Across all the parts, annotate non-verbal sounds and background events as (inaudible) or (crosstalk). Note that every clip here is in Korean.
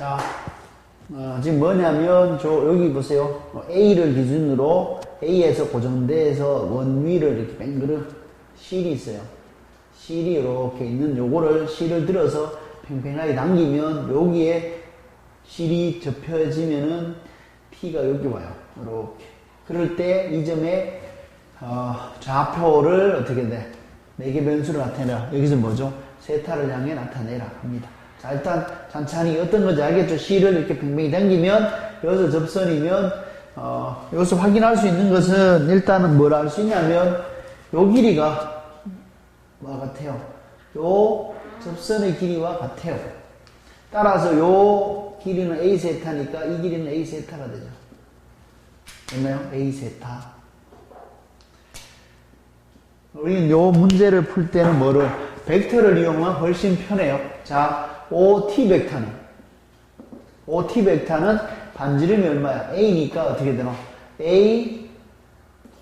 자, 어, 지금 뭐냐면, 저, 여기 보세요. 어, A를 기준으로 A에서 고정대에서 원위를 이렇게 뱅그르 실이 있어요. 실이 이렇게 있는 요거를 실을 들어서 팽팽하게 당기면 여기에 실이 접혀지면은 P가 여기 와요. 이렇게. 그럴 때 이 점에 어, 좌표를 어떻게 돼? 매개 변수를 나타내라. 여기서 뭐죠? 세타를 향해 나타내라 합니다. 자, 일단 천천히 어떤 건지 알겠죠? C를 이렇게 팽팽히 당기면 여기서 접선이면 어, 여기서 확인할 수 있는 것은 일단은 뭘 알 수 있냐면 요 길이가 뭐와 같아요? 요 접선의 길이와 같아요. 따라서 요 길이는 A 세타니까 이 길이는 A 세타가 되죠. 됐나요? A 세타. 우리는 요 문제를 풀 때는 뭐를 벡터를 이용하면 훨씬 편해요. 자, OT 벡터는 OT 벡터는 반지름이 얼마야? A니까 어떻게 되노? A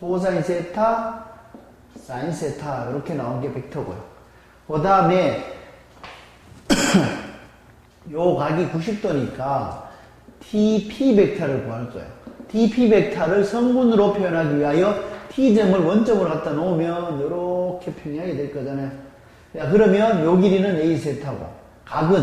코사인 세타 사인 세타 이렇게 나온 게 벡터고요. 그 다음에 (coughs) 요 각이 90도니까 TP 벡터를 구할 거예요. TP 벡터를 성분으로 표현하기 위하여 T점을 원점으로 갖다 놓으면 이렇게 표현하게 될 거잖아요. 야, 그러면 요 길이는 A 세타고 각은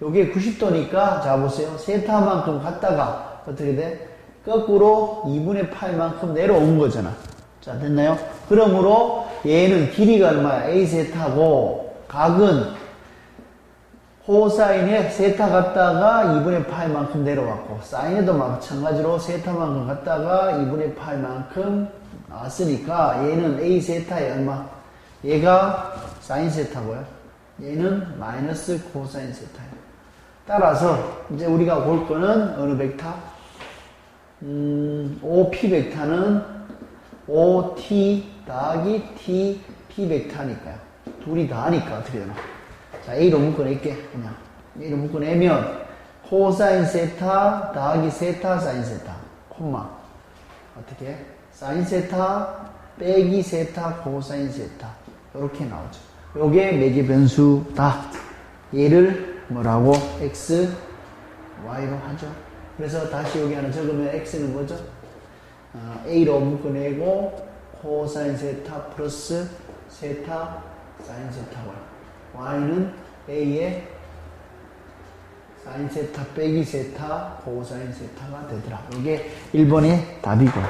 요게 90도니까 자 보세요. 세타만큼 갔다가 어떻게 돼? 거꾸로 2분의 8만큼 내려온 거잖아. 자 됐나요? 그러므로 얘는 길이가 얼마야? A 세타고 각은 코사인에 세타 갔다가 2분의 8만큼 내려왔고 사인에도 마찬가지로 세타만큼 갔다가 2분의 8만큼 나왔으니까 얘는 A 세타에 얼마? 얘가 사인 세타고요. 얘는 마이너스 코사인 세타예요. 따라서 이제 우리가 볼 거는 어느 벡터? 음, OP 벡터는 OT 더하기 TP 벡터니까요. 둘이 다니까 어떻게 되나? 자, A로 묶어낼게. 그냥. A로 묶어내면 코사인 세타 더하기 세타 사인 세타. 콤마. 어떻게? 사인 세타 빼기 세타 코사인 세타. 이렇게 나오죠. 요게 매개 변수다. 얘를 뭐라고? x, y로 하죠. 그래서 다시 여기 하나 적으면 x는 뭐죠? 어, a로 묶어내고 코사인 세타 플러스 세타 사인 세타고요. y는 a의 사인 세타 빼기 세타 코사인 세타가 되더라. 이게 1번의 답이고.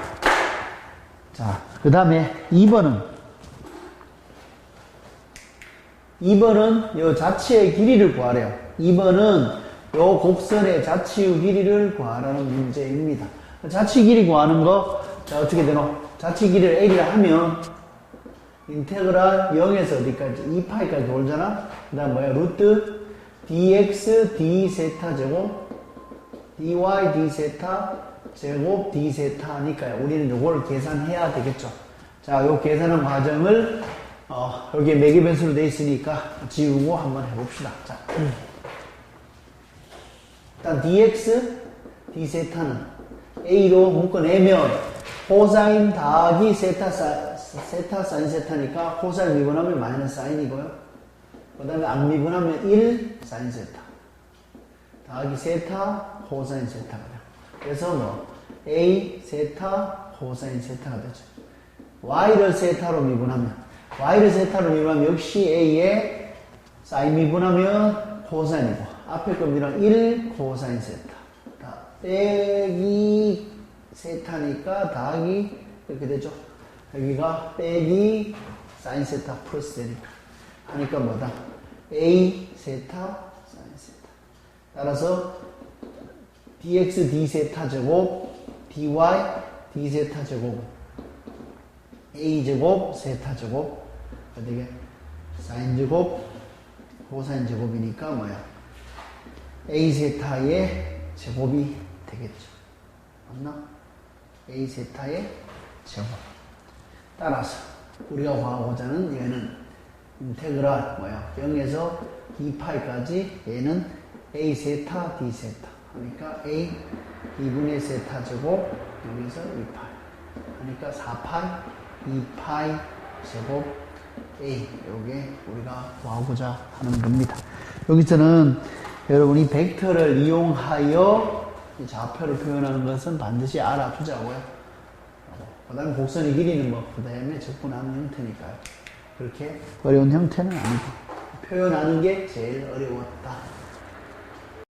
자, 그 다음에 2번은 2번은 요 자치의 길이를 구하래요. 2번은 요 곡선의 자치의 길이를 구하라는 문제입니다. 자치 길이 구하는 거, 자, 어떻게 되노? 자치 길이를 A라 하면, 인테그랄 0에서 어디까지? 2파이까지 돌잖아? 그 다음 뭐야? 루트 dx d 세타 제곱, dy d 세타 제곱 d 세타니까요. 우리는 요거를 계산해야 되겠죠. 자, 요 계산하는 과정을 어, 여기에 매개 변수로 되어 있으니까 지우고 한번 해봅시다. 자, 일단 dx, d세타는 a로 묶어내면 코사인 더하기 세타, 사, 세타 사인 세타니까 코사인 미분하면 마이너스 사인이고요. 그 다음에 안 미분하면 1 사인 세타 더하기 세타 코사인 세타가 돼요. 그래서 뭐 a 세타 코사인 세타가 되죠. y를 세타로 미분하면 y를 세타로 미분하면 역시 a의 사인 미분하면 코사인이고 앞에 겁니다. 1 코사인 세타 다 빼기 세타니까 더하기 이렇게 되죠. 여기가 빼기 사인 세타 플러스 되니까 하니까 뭐다? a 세타 사인 세타 따라서 dx d 세타 제곱 dy d 세타 제곱 a 제곱 세타 제곱 어떻게? 사인 제곱? 코사인 제곱이니까 뭐야? A 세타의 제곱이 되겠죠. 맞나? a 세타의 제곱. 따라서 우리가 구하고자 하는 얘는 인테그랄 뭐야? 0에서 2파이까지 얘는 a 세타 d 세타. 그러니까 a 2분의 세타 제곱 여기서 2파이. 그러니까 4파이 2파이 제곱 a 요게 우리가 구하고자 하는 겁니다. 여기서는 여러분 이 벡터를 이용하여 이 좌표를 표현하는 것은 반드시 알아두자고요. 그 다음에 곡선의 길이는 뭐, 그 다음에 적분하는 형태니까요. 그렇게 어려운 형태는 아니고, 표현하는 게 제일 어려웠다.